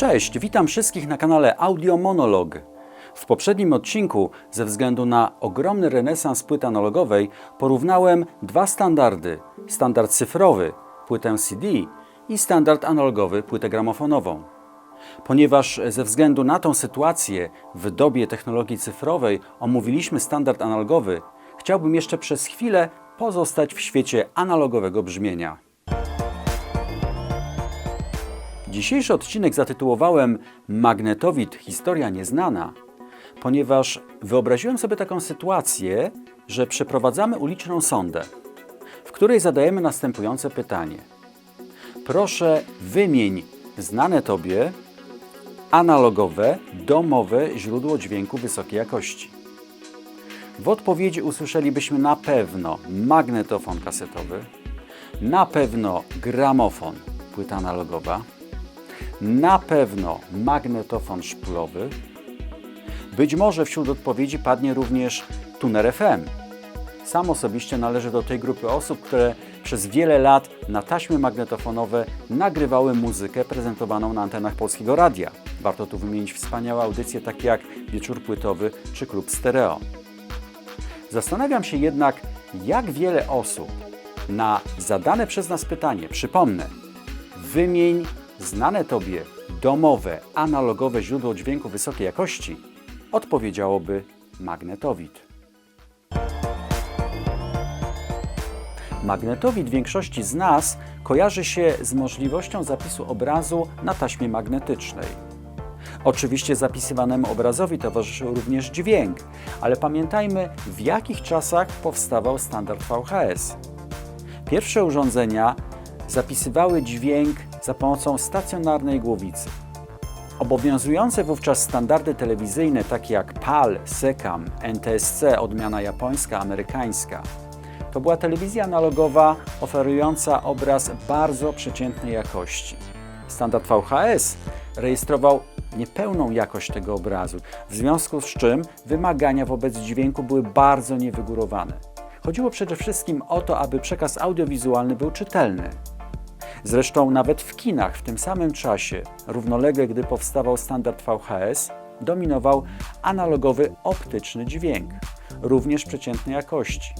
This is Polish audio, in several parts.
Cześć, witam wszystkich na kanale Audio Monolog. W poprzednim odcinku, ze względu na ogromny renesans płyty analogowej, porównałem dwa standardy: standard cyfrowy, płytę CD i standard analogowy, płytę gramofonową. Ponieważ ze względu na tą sytuację w dobie technologii cyfrowej omówiliśmy standard analogowy, chciałbym jeszcze przez chwilę pozostać w świecie analogowego brzmienia. Dzisiejszy odcinek zatytułowałem Magnetowid Historia nieznana, ponieważ wyobraziłem sobie taką sytuację, że przeprowadzamy uliczną sondę, w której zadajemy następujące pytanie. Proszę wymień znane Tobie analogowe, domowe źródło dźwięku wysokiej jakości. W odpowiedzi usłyszelibyśmy na pewno magnetofon kasetowy, na pewno gramofon, płyta analogowa, na pewno magnetofon szpulowy. Być może wśród odpowiedzi padnie również tuner FM. Sam osobiście należę do tej grupy osób, które przez wiele lat na taśmy magnetofonowe nagrywały muzykę prezentowaną na antenach Polskiego Radia. Warto tu wymienić wspaniałe audycje takie jak Wieczór Płytowy czy Klub Stereo. Zastanawiam się jednak, jak wiele osób na zadane przez nas pytanie, przypomnę, wymień znane Tobie domowe, analogowe źródło dźwięku wysokiej jakości, odpowiedziałoby magnetowid. Magnetowid większości z nas kojarzy się z możliwością zapisu obrazu na taśmie magnetycznej. Oczywiście zapisywanemu obrazowi towarzyszył również dźwięk, ale pamiętajmy, w jakich czasach powstawał standard VHS. Pierwsze urządzenia zapisywały dźwięk za pomocą stacjonarnej głowicy. Obowiązujące wówczas standardy telewizyjne takie jak PAL, SECAM, NTSC, odmiana japońska, amerykańska, to była telewizja analogowa oferująca obraz bardzo przeciętnej jakości. Standard VHS rejestrował niepełną jakość tego obrazu, w związku z czym wymagania wobec dźwięku były bardzo niewygórowane. Chodziło przede wszystkim o to, aby przekaz audiowizualny był czytelny. Zresztą nawet w kinach w tym samym czasie, równolegle gdy powstawał standard VHS, dominował analogowy optyczny dźwięk, również przeciętnej jakości.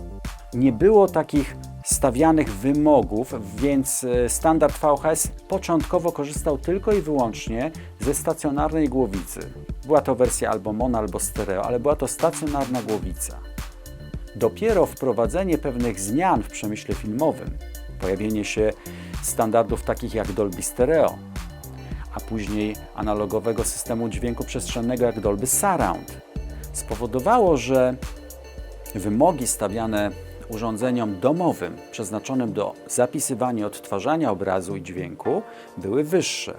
Nie było takich stawianych wymogów, więc e, standard VHS początkowo korzystał tylko i wyłącznie ze stacjonarnej głowicy. Była to wersja albo mono, albo stereo, ale była to stacjonarna głowica. Dopiero wprowadzenie pewnych zmian w przemyśle filmowym, pojawienie się standardów takich jak Dolby Stereo, a później analogowego systemu dźwięku przestrzennego jak Dolby Surround, spowodowało, że wymogi stawiane urządzeniom domowym przeznaczonym do zapisywania i odtwarzania obrazu i dźwięku były wyższe.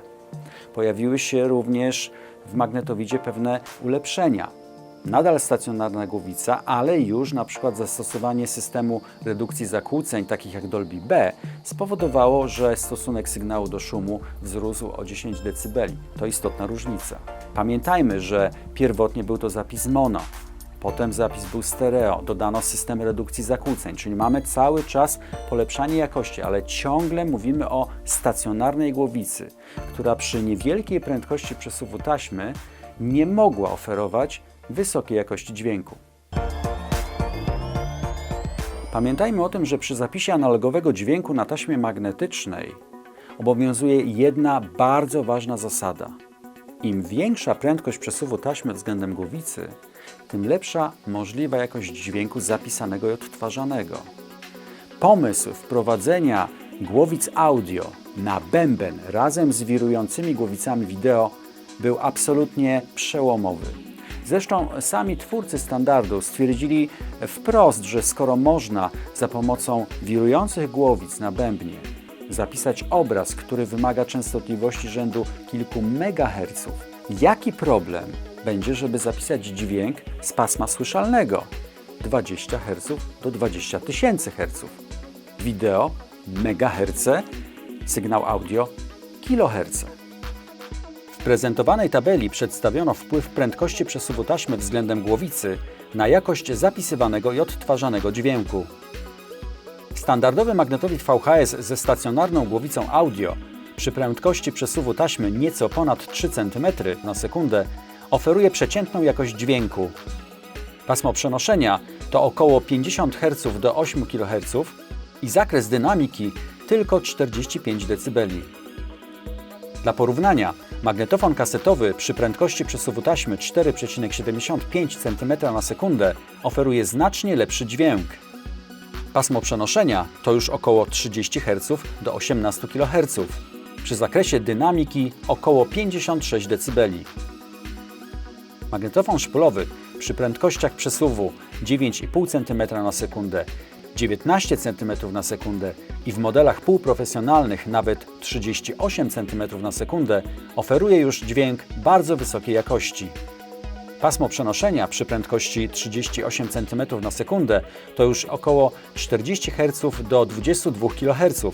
Pojawiły się również w magnetowidzie pewne ulepszenia. Nadal stacjonarna głowica, ale już na przykład zastosowanie systemu redukcji zakłóceń, takich jak Dolby B, spowodowało, że stosunek sygnału do szumu wzrósł o 10 dB. To istotna różnica. Pamiętajmy, że pierwotnie był to zapis mono, Potem zapis był stereo, dodano system redukcji zakłóceń, czyli mamy cały czas polepszanie jakości, ale ciągle mówimy o stacjonarnej głowicy, która przy niewielkiej prędkości przesuwu taśmy nie mogła oferować wysokiej jakości dźwięku. Pamiętajmy o tym, że przy zapisie analogowego dźwięku na taśmie magnetycznej obowiązuje jedna bardzo ważna zasada. Im większa prędkość przesuwu taśmy względem głowicy, tym lepsza możliwa jakość dźwięku zapisanego i odtwarzanego. Pomysł wprowadzenia głowic audio na bęben razem z wirującymi głowicami wideo był absolutnie przełomowy. Zresztą sami twórcy standardu stwierdzili wprost, że skoro można za pomocą wirujących głowic na bębnie zapisać obraz, który wymaga częstotliwości rzędu kilku megaherców, jaki problem będzie, żeby zapisać dźwięk z pasma słyszalnego 20 Hz do 20 tysięcy Hz. Wideo megaherce, sygnał audio kiloherce. W prezentowanej tabeli przedstawiono wpływ prędkości przesuwu taśmy względem głowicy na jakość zapisywanego i odtwarzanego dźwięku. Standardowy magnetowid VHS ze stacjonarną głowicą audio przy prędkości przesuwu taśmy nieco ponad 3 cm na sekundę oferuje przeciętną jakość dźwięku. Pasmo przenoszenia to około 50 Hz do 8 kHz i zakres dynamiki tylko 45 dB. Dla porównania, magnetofon kasetowy przy prędkości przesuwu taśmy 4,75 cm na sekundę oferuje znacznie lepszy dźwięk. Pasmo przenoszenia to już około 30 Hz do 18 kHz, przy zakresie dynamiki około 56 dB. Magnetofon szpulowy przy prędkościach przesuwu 9,5 cm na sekundę, 19 cm na sekundę i w modelach półprofesjonalnych nawet 38 cm na sekundę oferuje już dźwięk bardzo wysokiej jakości. Pasmo przenoszenia przy prędkości 38 cm na sekundę to już około 40 Hz do 22 kHz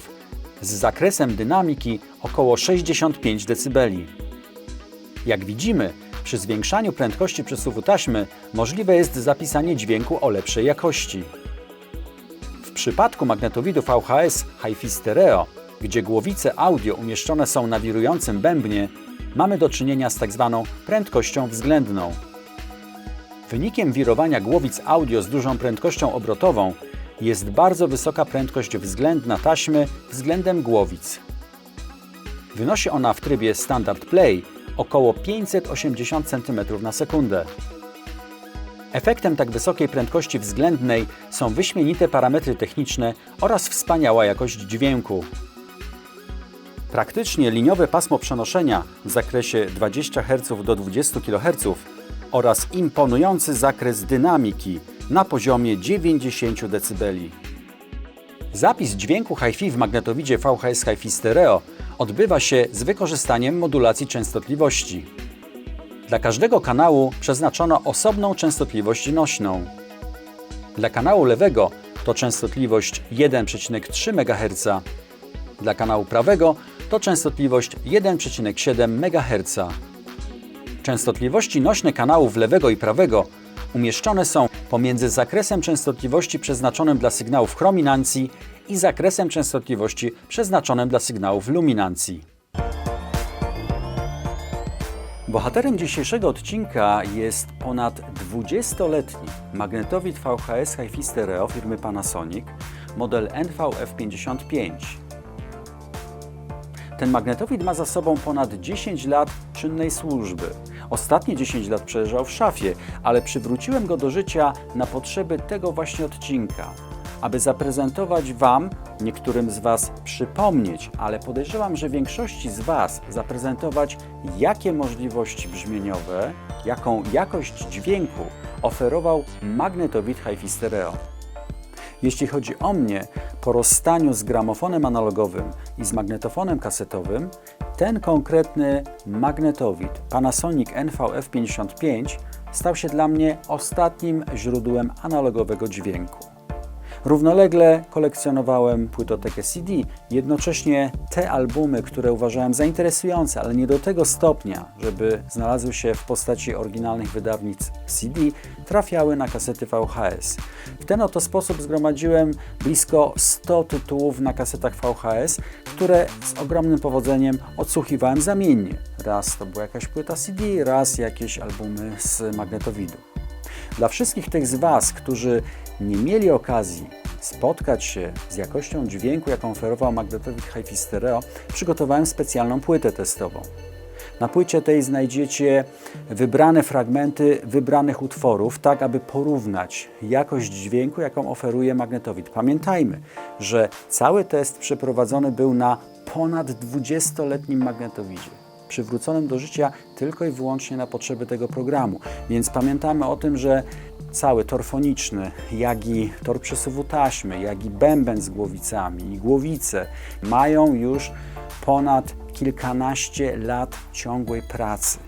z zakresem dynamiki około 65 dB. Jak widzimy, przy zwiększaniu prędkości przesuwu taśmy możliwe jest zapisanie dźwięku o lepszej jakości. Przypadku magnetowidu VHS HiFi Stereo, gdzie głowice audio umieszczone są na wirującym bębnie, mamy do czynienia z tak zwaną prędkością względną. Wynikiem wirowania głowic audio z dużą prędkością obrotową jest bardzo wysoka prędkość względna taśmy względem głowic. Wynosi ona w trybie Standard Play około 580 cm na sekundę. Efektem tak wysokiej prędkości względnej są wyśmienite parametry techniczne oraz wspaniała jakość dźwięku. Praktycznie liniowe pasmo przenoszenia w zakresie 20 Hz do 20 kHz oraz imponujący zakres dynamiki na poziomie 90 dB. Zapis dźwięku HiFi w magnetowidzie VHS HiFi Stereo odbywa się z wykorzystaniem modulacji częstotliwości. Dla każdego kanału przeznaczono osobną częstotliwość nośną. Dla kanału lewego to częstotliwość 1,3 MHz, dla kanału prawego to częstotliwość 1,7 MHz. Częstotliwości nośne kanałów lewego i prawego umieszczone są pomiędzy zakresem częstotliwości przeznaczonym dla sygnałów chrominancji i zakresem częstotliwości przeznaczonym dla sygnałów luminancji. Bohaterem dzisiejszego odcinka jest ponad 20-letni magnetowid VHS HiFi Stereo firmy Panasonic, model NVF55. Ten magnetowid ma za sobą ponad 10 lat czynnej służby. Ostatnie 10 lat przeleżał w szafie, ale przywróciłem go do życia na potrzeby tego właśnie odcinka, aby zaprezentować Wam, niektórym z Was przypomnieć, ale podejrzewam, że większości z Was zaprezentować, jakie możliwości brzmieniowe, jaką jakość dźwięku oferował magnetowid HiFi Stereo. Jeśli chodzi o mnie, po rozstaniu z gramofonem analogowym i z magnetofonem kasetowym, ten konkretny magnetowid Panasonic NVF55 stał się dla mnie ostatnim źródłem analogowego dźwięku. Równolegle kolekcjonowałem płytotekę CD, jednocześnie te albumy, które uważałem za interesujące, ale nie do tego stopnia, żeby znalazły się w postaci oryginalnych wydawnic CD, trafiały na kasety VHS. W ten oto sposób zgromadziłem blisko 100 tytułów na kasetach VHS, które z ogromnym powodzeniem odsłuchiwałem zamiennie. Raz to była jakaś płyta CD, raz jakieś albumy z magnetowidu. Dla wszystkich tych z Was, którzy nie mieli okazji spotkać się z jakością dźwięku, jaką oferował magnetowid HiFi Stereo, przygotowałem specjalną płytę testową. Na płycie tej znajdziecie wybrane fragmenty wybranych utworów, tak aby porównać jakość dźwięku, jaką oferuje magnetowid. Pamiętajmy, że cały test przeprowadzony był na ponad 20-letnim magnetowidzie przywróconym do życia tylko i wyłącznie na potrzeby tego programu. Więc pamiętamy o tym, że cały tor foniczny, jak i tor przesuwu taśmy, jak i bęben z głowicami i głowice mają już ponad kilkanaście lat ciągłej pracy.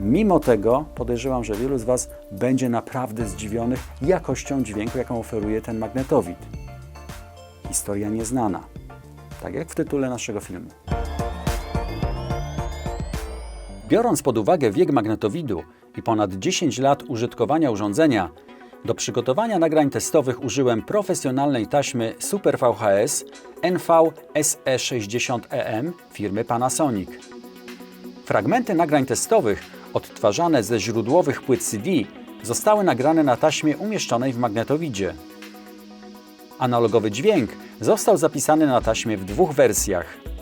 Mimo tego podejrzewam, że wielu z Was będzie naprawdę zdziwionych jakością dźwięku, jaką oferuje ten magnetowid. Historia nieznana, tak jak w tytule naszego filmu. Biorąc pod uwagę wiek magnetowidu i ponad 10 lat użytkowania urządzenia, Do przygotowania nagrań testowych użyłem profesjonalnej taśmy Super VHS NV SE60EM firmy Panasonic. Fragmenty nagrań testowych odtwarzane ze źródłowych płyt CD zostały nagrane na taśmie umieszczonej w magnetowidzie. Analogowy dźwięk został zapisany na taśmie w dwóch wersjach.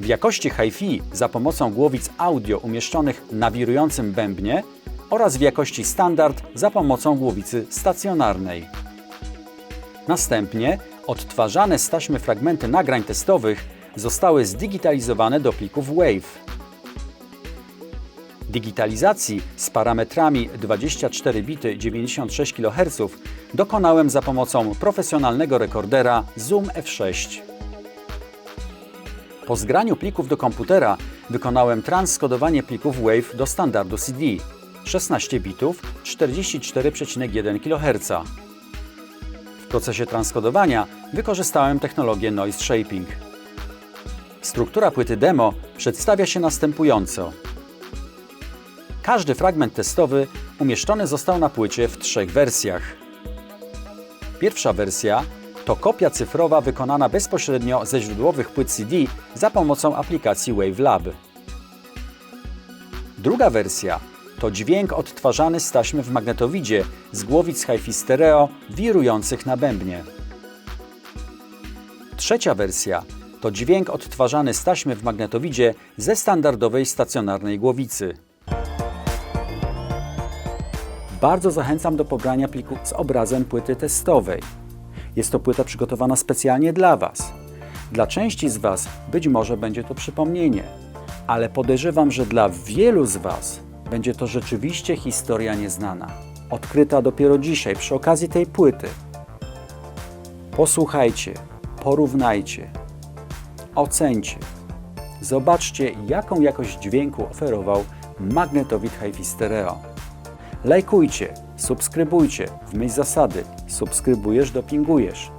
W jakości hi-fi za pomocą głowic audio umieszczonych na wirującym bębnie oraz w jakości standard za pomocą głowicy stacjonarnej. Następnie odtwarzane z taśmy fragmenty nagrań testowych zostały zdigitalizowane do plików WAVE. Digitalizacji z parametrami 24 bity 96 kHz dokonałem za pomocą profesjonalnego rekordera Zoom F6. Po zgraniu plików do komputera wykonałem transkodowanie plików WAVE do standardu CD 16 bitów 44,1 kHz. W procesie transkodowania wykorzystałem technologię Noise Shaping. Struktura płyty demo przedstawia się następująco. Każdy fragment testowy umieszczony został na płycie w trzech wersjach. Pierwsza wersja to kopia cyfrowa wykonana bezpośrednio ze źródłowych płyt CD za pomocą aplikacji WaveLab. Druga wersja to dźwięk odtwarzany z taśmy w magnetowidzie z głowic hi-fi stereo wirujących na bębnie. Trzecia wersja to dźwięk odtwarzany z taśmy w magnetowidzie ze standardowej stacjonarnej głowicy. Bardzo zachęcam do pobrania pliku z obrazem płyty testowej. Jest to płyta przygotowana specjalnie dla Was. Dla części z Was być może będzie to przypomnienie, ale podejrzewam, że dla wielu z Was będzie to rzeczywiście historia nieznana, odkryta dopiero dzisiaj przy okazji tej płyty. Posłuchajcie, porównajcie, ocencie. Zobaczcie, jaką jakość dźwięku oferował magnetowid hi-fi stereo. Lajkujcie, subskrybujcie, w myśl zasady subskrybujesz, dopingujesz.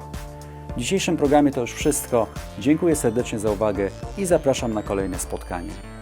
W dzisiejszym programie to już wszystko. Dziękuję serdecznie za uwagę i zapraszam na kolejne spotkanie.